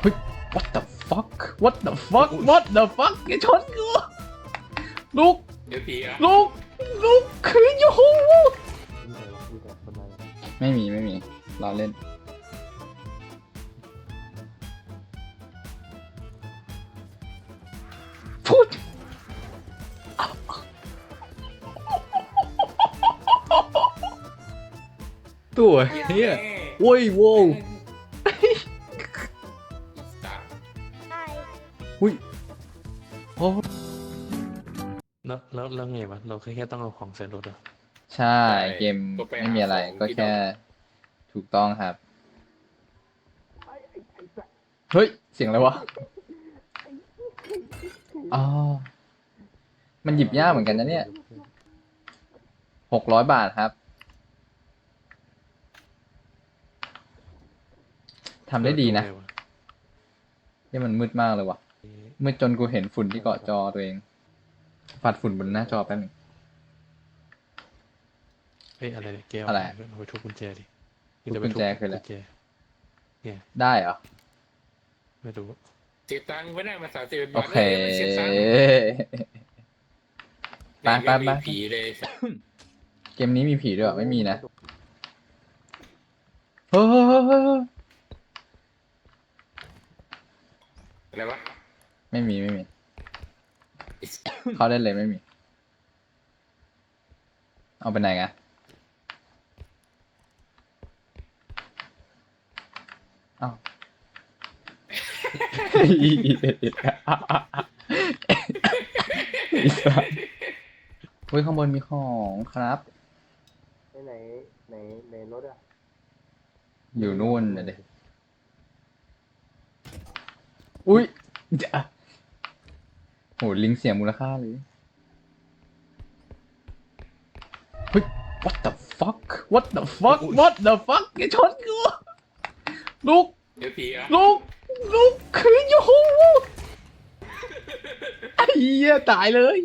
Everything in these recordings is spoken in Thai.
เฮ้ย what the fuck what the fuck what the fuck อย่าชนกูลุกเดี๋ยวผีอะลุกลุกคืนอยู่ไม่มีไม่มีรอเล่นพูดตัวเฮียโว้ยโว้ อุ้ยโอ้แล้วแล้วแล้วไงวะเราแค่แค่ต้องเอาของใส่รถเหรอใช่เกมไม่มีอะไรก็แค่ถูกต้องครับ เฮ้ย เสียงอะไรวะอ๋อมันหยิบยากเหมือนกันนะเนี่ยหกร้อยบาทครับทำได้ดีนะเออวนี่มันมืดมากเลยวะ มืดจนกูเห็นฝุ่นที่เกาะจอตัวเอง ปัดฝุ่นบนหน้าจอแป๊บหนึง เฮ้ยอะไรเนี่ยแก้วอะไรเอาไปทุบกุญแจดิทุบกุญแจคืออะไรกุญแจได้เหรอ ไม่รู้เสียตังค์ไม่ได้มาสามสิบโอเคเสียตังค์ไปไปไปม่มีผีเลยเกมนี้มีผีด้วยเหรอไม่มีนะเฮ้ยอะไรวะ ไม่มีไม่มี เข้าได้เลยไม่มี เอาไปไหนกันเอ้าอีสัสเฮ้ยข้างบนมีของครับไหนไหนไหนรถอะอยู่นู่นนะเด็อุ้ยจะ โหลิงก์เสียงมูลค่าเลยเฮ้ย what the fuck what the fuck what the fuck อย่าชนกูลุกเดี๋ยวผีอะลุกลุกคืนอยู่ไอ้เหี้ยตายเลย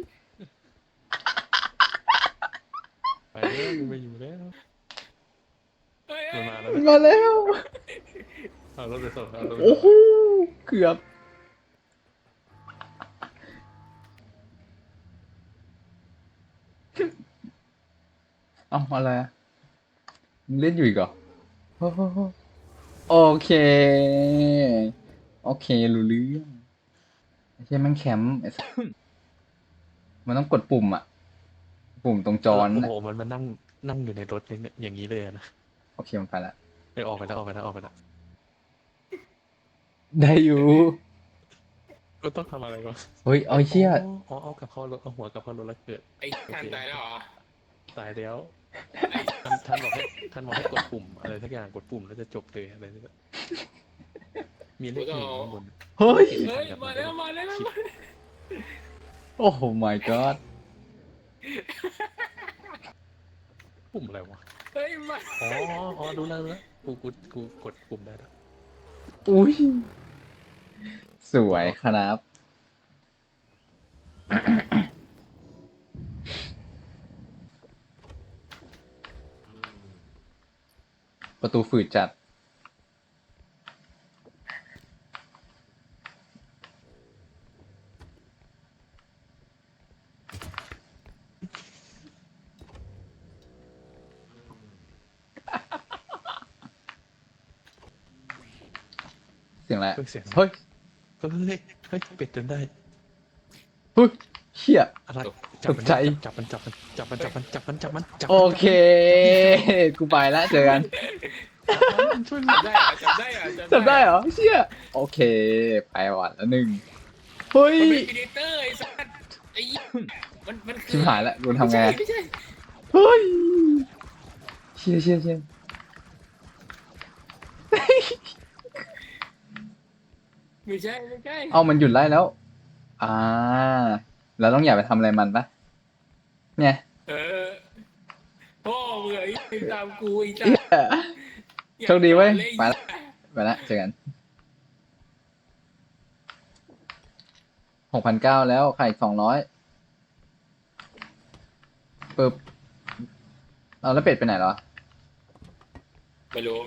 ไปแล้วมึงไปอยู่แล้วเฮ้ยมันมาแล้วมันมาแล้วเอารถไปส่งเอารถไปโอ้ส่งโหเกือบ เอาอะไรอะมึงเล่นอยู่อีกเหรอโอ้โหโอเค โอเครู้เรื่องไอ้เช่ยแมันแคมป์ไอ้สัสมันต้องกดปุ่มอะปุ่มตรงจอนั่นโอ้น่ะโหมันมานั่งนั่งอยู่ในรถเนี่ยอย่างนี้เลยอะนะโอเคมันไปละไปออกไปแล้วออกไปแล้วออกไปแล้วได้อยู่ ก็ต้องทำอะไรวะเฮ้ยเอาไอ้เชี่ยอ๋อเอากับเข้ารถเอาหัวกับเข้ารถแล้วเกิด ไอ้ท่านตายแล้วเหรอตายแล้วท่านท่านบอกให้ท่านบอกให้กดปุ่มอะไรสักอย่างกดปุ่มแล้วจะจบเลยอะไรนี่แหละมีเลขหนึ่งข้างบนเฮ้ย เฮ้ยมาแล้วมาแล้วมาแล้วโอ้โห my god ปุ่มอะไรวะ เฮ้ยมา อ๋อ อ๋อรู้แล้วรู้แล้วกู กู กูกดปุ่มได้แล้ว อุ้ย สวยครับ ประตูฝืดจัด เสียงอะไรเพิ่งเสียง เฮ้ย เฮ้ยเฮ้ยเป็ดจนได้เฮ้ยเชี่ย อะไรตกใจ จับมันจับมันจับมันจับมันจับมันจับมันจับโอเค กูไปล้วเจอกันมันช่วยมันได้เหรอจำได้เหรอจำได้เหรอเชี่ยโอเค ไปวันละหนึ่งเฮ้ยมันเป็นพีเดเตอร์ไอ้สัสไอ้เหี้ยมันมันคืชิบหายล้วกูทำไงไม่ใช่เฮ้ยเชี่ยเชี่ยเชี่ย ไม่ใช่ไม่ใช่เอามันหยุดไล่แล้ว อ่า แล้วต้องอย่าไปทำอะไรมันปะเนี่ยเออพ่อมึงไอ้ตามกูไอ้สัสโชคดีเว้ยไปละไปละเจอกันหกพันเก้าแล้วใครอีกสองร้อยปึ๊บเอาแล้วเป็ดไปไหนเหรอ ไม่รู้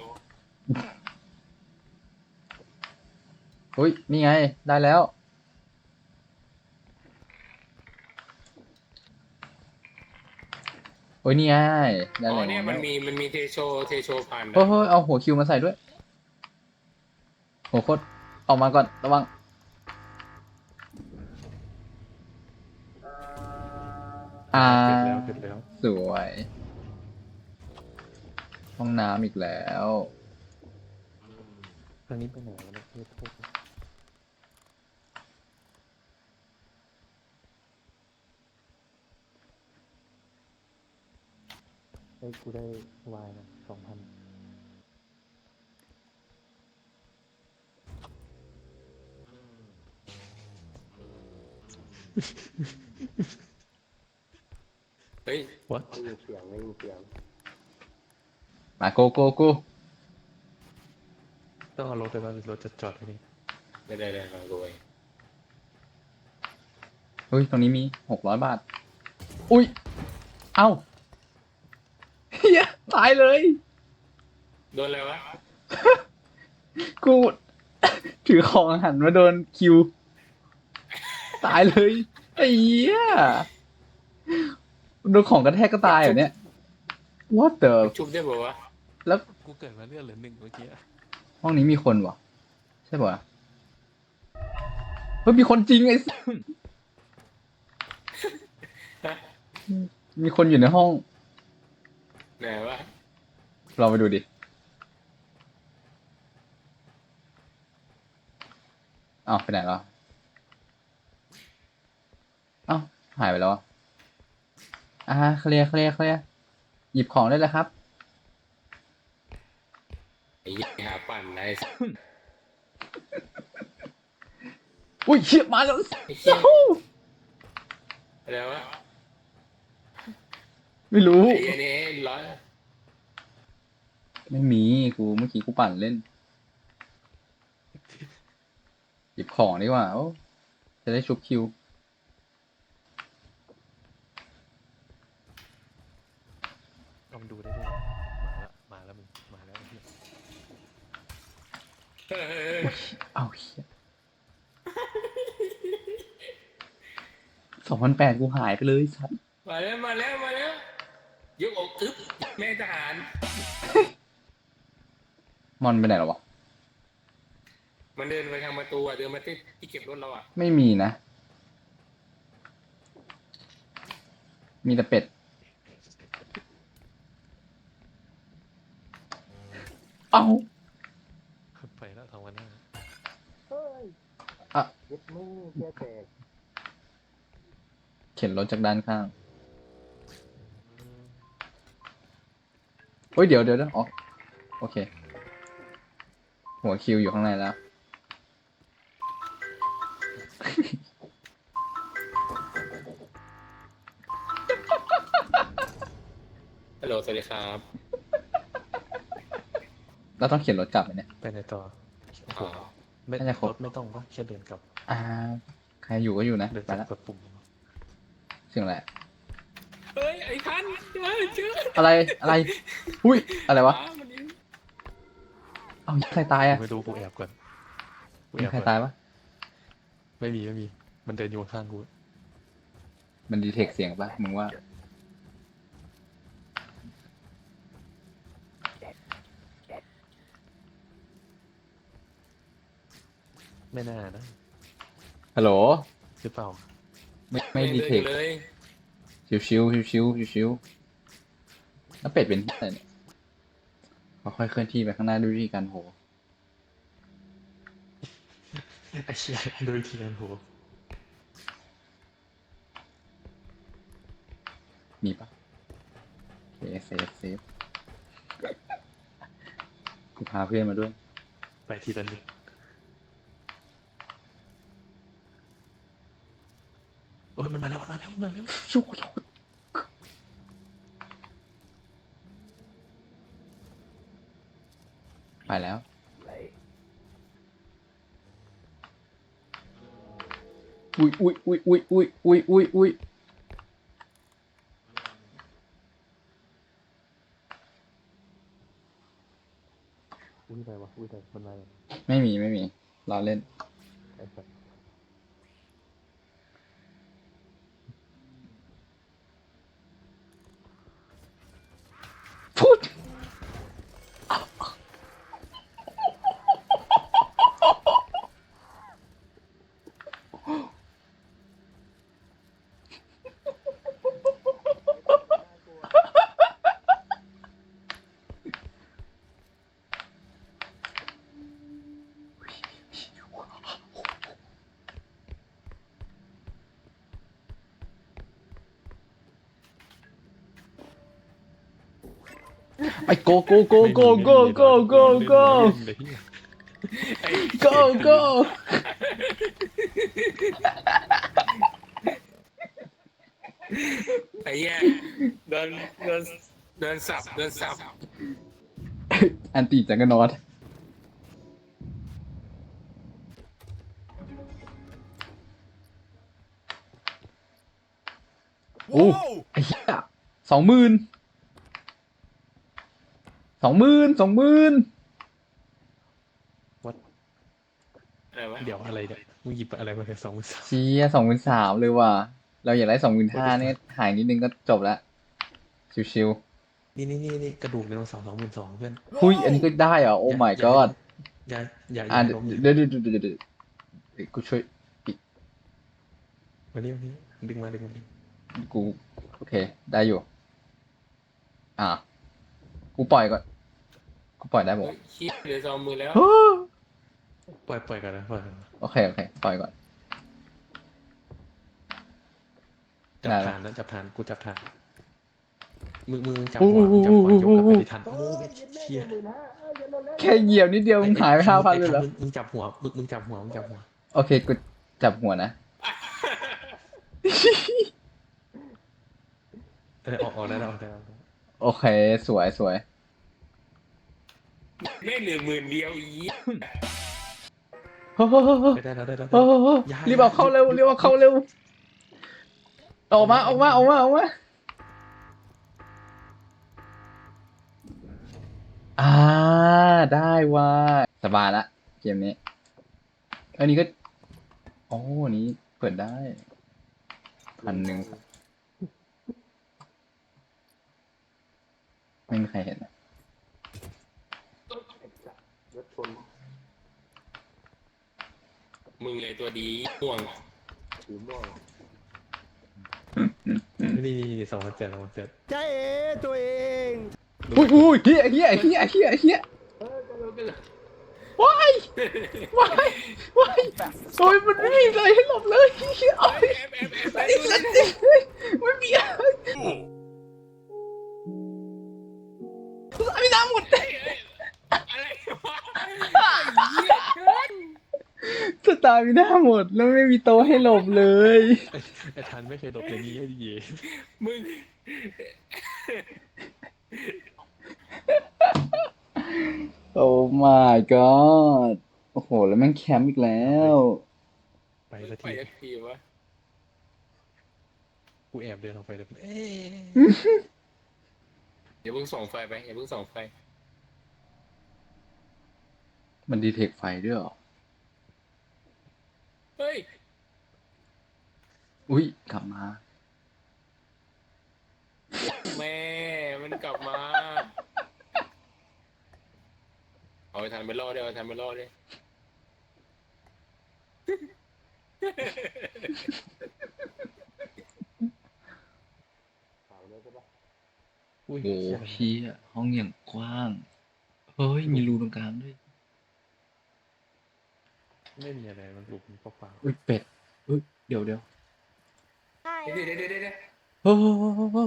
อุ้ยนี่ไง ได้แล้ว โอ้ยนี่ไงได้อ๋อแล้วเนี่ยมันมีมันมีเทโชเทโชผ่านนะเฮ้ยเฮ้ยเอาหัวคิวมาใส่ด้วยหัวโคตรออกมาก่อนระวัง อ่า เสร็จแล้วเสร็จแล้วสวย ห้องน้ำอีกแล้ว ทางนี้ไปไหนวะเนี่ยไม่พูดเฮ้ยกูได้วายนะสองพันเฮ้ยวัดไม่ยินเสียงไม่ยินเสียงมาโกโกโกต้องเอารถไปบ้านรถจะจอดที่นี่ได้ได้ได้มาดูไปเฮ้ย ตรงนี้มีหกร้อยบาท อุ้ย เอ้าเฮีย ตายเลย โดนอะไรวะกู ถือของหันมาโดนคิว ตายเลยไอ้เหี้ยโดนของกระแทกก็ตายเหรอเนี่ย what the ชุบได้ป่าวะแล้วกูเกิดมาเรื่องเหลือหนึ่งเมื่อกี้ห้องนี้มีคนวะใช่ป่ะเฮ้ยมีคนจริงไอ้สัสฮะมีคนอยู่ในห้อง ไหนวะเราไปดูดิ อ้าวไปไหนแล้ว อ้าวหายไปแล้วอะอ่าเคลียร์เคลียร์เคลียร์หยิบของได้เลยครับ ไอ้เหี้ยหาปั่นไอ้อุ้ยเชี่ยมาแล้ว ไอ้เหี้ยอะไรวะ ไม่รู้ ไอ้เหี้ยนี่ร้อยไม่มีกูเมื่อกี้กูปั่นเล่น หยิบของดีกว่าโอ้จะได้ชุบคิวลองดูได้ด้วยมาแล้ว มาแล้วมึง มาแล้วไอ้เหี้ยเฮ้ยเฮ้ยเฮ้ยเอาเฮียสองพันแปดกูหายไปเลยสัตว์มาแล้วมาแล้วมาแล้ว ยกอกอึ๊บแม่ทหาร มอนไปไหนแล้ววะ มันเดินไปทางประตูอะเดินมาที่ที่เก็บรถเราอะไม่มีนะ มีแต่เป็ด เอาไปแล้วทางวันหน้าเฮ้ยอะเย็ดมือแค่แตกเข็นรถจากด้านข้าง เฮ้ยเดี๋ยวเดี๋ยวเดี๋ยวอ๋อโอเค หัวคิวอยู่ข้างในแล้ว ฮัลโหลสวัสดีครับแล้วต้องเข็นรถกลับไหมเนี่ย ไปไหนต่อโอ้โหอ๋อไม่น่าจะครบรถไม่ต้องปะแค่เดินกลับอ่า ใครอยู่ก็อยู่นะเดินไปกลับแล้วกดปุ่ม เสียงอะไรเฮ้ยไอ้คั นเจอเจออะไรอะไรอุ้ยอะไรวะอ้ามันนี่เอาใครตายกูอะไม่รู้กูแอบก่อนกูมีแอบใครก่อนตายปะไม่มีไม่มี มันเดินอยู่ข้างๆกูมันดีเทคเสียงปะมึงว่าไม่น่านะฮัลโหลหรือเปล่า ไม่ไม่ดีเทคเลย ชิวชิวชิวชิวชิวชิวๆแล้วเป็ดเป็นที่อะไรเนี่ยค่อยๆเคลื่อนที่ไปข้างหน้าด้วยวิธีการโหไอ้เชี่ยโดยเทียนโหมีปะโอเคเซฟเซฟกูพาเพื่อนมาด้วย ไปทีละนิดโอ้ ยมันมาแล้วมันมาแล้วมันมาแล้วชูไปแล้วอุ้ยอุ้ยอุ้ยอุ้ยอุ้ยอุ้ยอุ้ยอุ้ยอุ้ยไปวะอุ้ยไปมันมาแล้วไม่มีไม่มีรอเล่น ไอ้สัส ไอ้โกโกโกโกโกโกโกโกเล่นเลยเหี้ยไอ้ go go ไอ้แย่โดนโดนโดนสับโดนสับอันตีจังกันนอตโอ้ไอ้เหี้ยสองหมื่นส องหมื่นสองหมื่นวัดอะไรวะเดี๋ยวอะไรเนี่ยมึงหยิบอะไรมาเป็นสองมือสามเชียสองหมื่นสามเลยว่ะ เราอยากได้สองหมื่นห้าเนี่ยหายนิดนึงก็จบละ ชิวนี่นี่นี่นี่กระดูกไดโนเสาร์สองหมื่นสองเพื่อนๆหุ้ยอันนี้ก็ได้เหรอ โอ้ my god อย่าอย่าออะย่าล้มเดี๋ยวเดี๋ยวเดี๋ยวเดี๋ยวเดี๋ยวเดี๋ยวกูช่วย มานี่มานี่ดึงมาดึงมาดิกู โอเค ได้อยู่ อ่ากูปล่อยก่อน กูปล่อยได้บอเฮ้ยขี้เหลือสองมือแล้วปล่อยปล่อยกันนะปล่อยกันโอเคโอเคปล่อยก่อน จับได้แล้วฐานนะจับฐานกูจับฐานมึงมึงจับโอ้หัวโหมึงจับหัวยกกลับไปที่ฐานโอ้ยเชี่ยแค่เหยียบนิดเดียวมึงหายไปห้าพันเลยเหรอมึงมึงจับหัวมึงมึงจับหัวมึงจับหัวโอเคกูจับหัวนะเออออกออกได้แล้วออกได้แล้วโอเคสวยสวย ไม่เหลือหมื่นเดียวอีเฮ้ยเฮ้ยเฮ้ยเฮ้ยได้แล้วได้แล้ว เฮ้ยเฮ้ยเฮ้ยอย่า รีบเอาเข้าเร็วรีบเอาเข้าเร็วออกมาออกมาออกมาออกมาอ่าได้ว่าสบายละเกมนี้ อันนี้ก็โอ้อันนี้เปิดได้พันหนึ่งไม่มีใครเห็นนะ รถชน มึงเลยตัวดีห่วงสีม่วงนี่นี่นี่สองพันเจ็ดสองพันเจ็ดใจเอตัวเองอุ้ยอุ้ยเฮียเฮียเฮียเฮียเฮียเออก็เลยก็เลย ว้ายว้ายว้ายโอ้ยมันไม่มีอะไรให้หลบเลยเฮียโอ้ยแอบแอบแอบแอบไอ้สัตว์เนี่ยไม่มีอะไร มีหน้าหมดแล้วไม่มีโต๊ะให้หลบเลย ไอ้ทันไม่เคยหลบอย่างนี้ให้ดีมึง โอ้ my god โอ้โห แล้วแม่งแคมป์อีกแล้ว ไปสักไปทีสักทีวะกูแอบเดินออกไปเลยเอ๊ะอย่าเพิ่งส่องไฟไปอย่าเพิ่งส่องไฟ มันดีเทคไฟด้วยเหรอ เฮ้ย อุ้ยกลับมาแม่ มันกลับมา เอาไปทันไปรอดเดี๋ยวเอาไปทันไปรอดดิขาวเลยใช่ปะอุ้ยโอ้เชี่ยเฮียห้องอย่างกว้าง เฮ้ยมีรูตรงกลางด้วย ไม่มีอะไรมันหลุมเปล่าอุ้ยเป็ดอุ้ยเดี๋ยวเดี๋ยวเดี๋ยวเดี๋ยวเดี๋ยวเดี๋ยวโอ้โห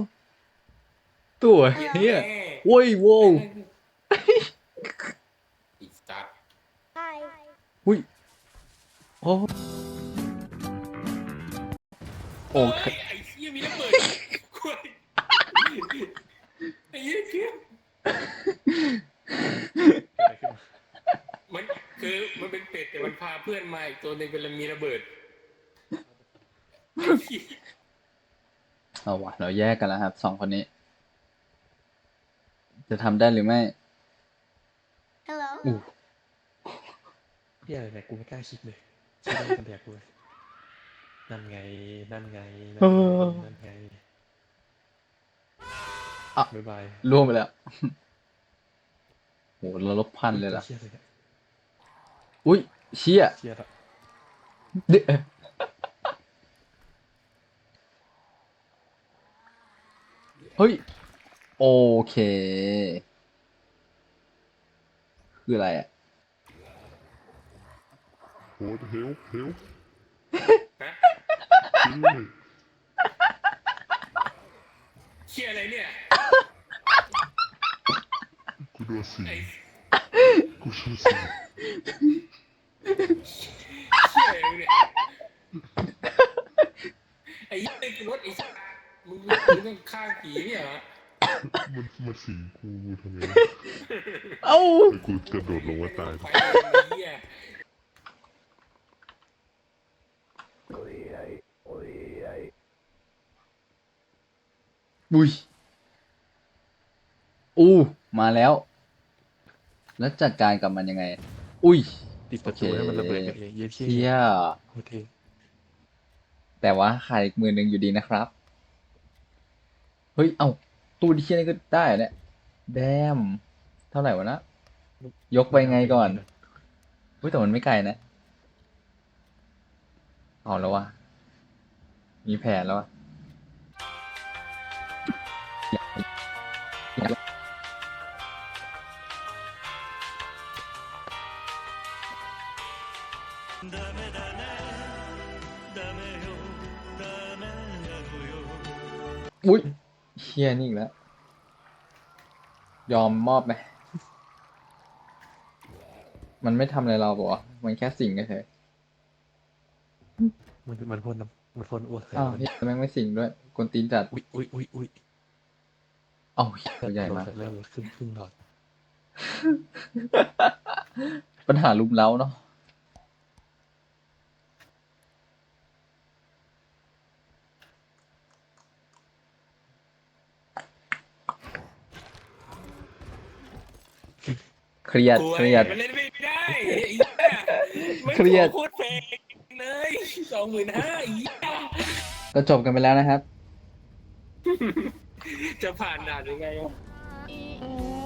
ตัวเฮียโว้ยโว้วอีสตาร์อุ้ยโอ้โอเคไอ้เหี้ยมีระเบิดคุยไอ้เหี้ยเกี้ย ๆเกิดอะไรขึ้นมา มัน คือมันเป็นเป็ดแต่มันพาเพื่อนมาอีกตัวหนึ่งเป็นมีระเบิดไอ้เหี้ยเอาวะเราแยกกันแล้วครับสองคนนี้ จะทำได้หรือไม่ Hello. อู้พี่อะไรเนี่ยกูไม่กล้าคิดเลยคิดได้กันแดกกูเลยนั่นไง นั่นไงนั่นไงนั่นไงอะ บ๊ายบายล่วงไปแล้วโหเราลบพันเลยล่ะเชี่ยเลยเนี่ย อุ้ยเชี่ยเชี่ยละเดะเฮ้ย โอเค คืออะไรอะโหเฮลเฮลฮะช่วยด้วยเชี่ยอะไรเนี่ย กูโดนสิงไอ้กูโดนสิง เชี่ยอะไรเนี่ยไอ้ยี่ไอ้รถไอ้สัสมึงมึงต้องฆ่างผีเนี่ยเหรอมันมันสิงกูกูทำไงเอ้าไอ้กูกระโดดลงมาตายไปเลยไอ้เหี้ยบุยอู้มาแล้ว แล้วจัดการกับมันยังไง อุ้ย ปิดประตูโอเคให้มันระเบิดกันเองเยี่ยเชี่เชี่ยยโอเคแต่ว่าขาดอีกมือหนึ่งอยู่ดีนะครับ เฮ้ย เอ้า ตู้ดิเชี่ยนี่ก็ได้เหรอเนี่ยแดม เท่าไหร่วะนะ ยกไปไงก่อนเฮ้ยแต่มันไม่ไกลนะ เอาแล้ววะมีแผนแล้ววะ อุ้ยเชียนี่อีกแล้ว ยอมมอบไหมมันไม่ทำอะไรเราบอกว่าวะมันแค่สิ่งเฉยมันมันพ่นน้ำมันพ่นอ้วกใส่ๆอ้าวมันเฮียแม่งไม่สิ่งด้วยกวนตีนจัด อุ้ยอุ้ยอุ้ยอุ้ยเอ้าเหี้ยตัวใหญ่มาก เริ่มขึ้นครึ่งหลอด ปัญหาลุมเล้าเนาะ เครียดกลัวเครียด มันเล่นไม่ได้ไอ้เหี้ยมันเครียด โคตรแพงเลยสองหมื่นห้าไอ้เหี้ยก็จบกันไปแล้วนะครับ จะผ่านด่านยังไงวะ Ooh.